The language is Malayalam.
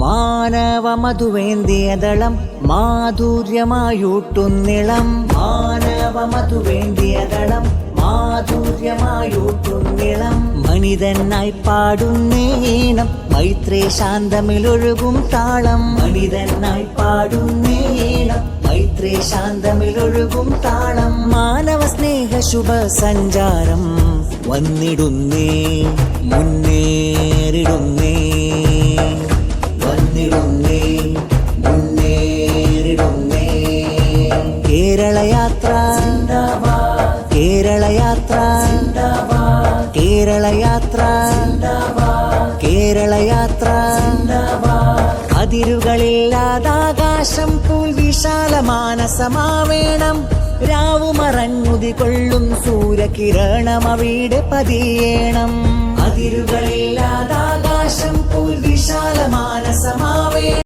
മാനവ മധുവേന്തിയതളം മാധുര്യമായൂട്ടുന്നിളം മാനവ മധുവേന്തിയതളം മാധുര്യമായൂട്ടുന്നിളം മനിതനായി പാടുന്നേണം മൈത്രേ ശാന്തമിലൊഴുകും താളം. മനിതനായി പാടുന്നേണം മൈത്രേ ശാന്തമിലൊഴുകും താളം. മാനവ സ്നേഹ ശുഭ സഞ്ചാരം വന്നിടുന്നേ അതിരുകളില്ലാതാകാശം പൂൽ വിശാലമാനസമാവേണം രാവുമറഞ്ഞുതി കൊള്ളും സൂര്യകിരണം അവിടെ പതിയേണം. അതിരുകളില്ലാതാകാശം പൂൽ വിശാലമാനസമാ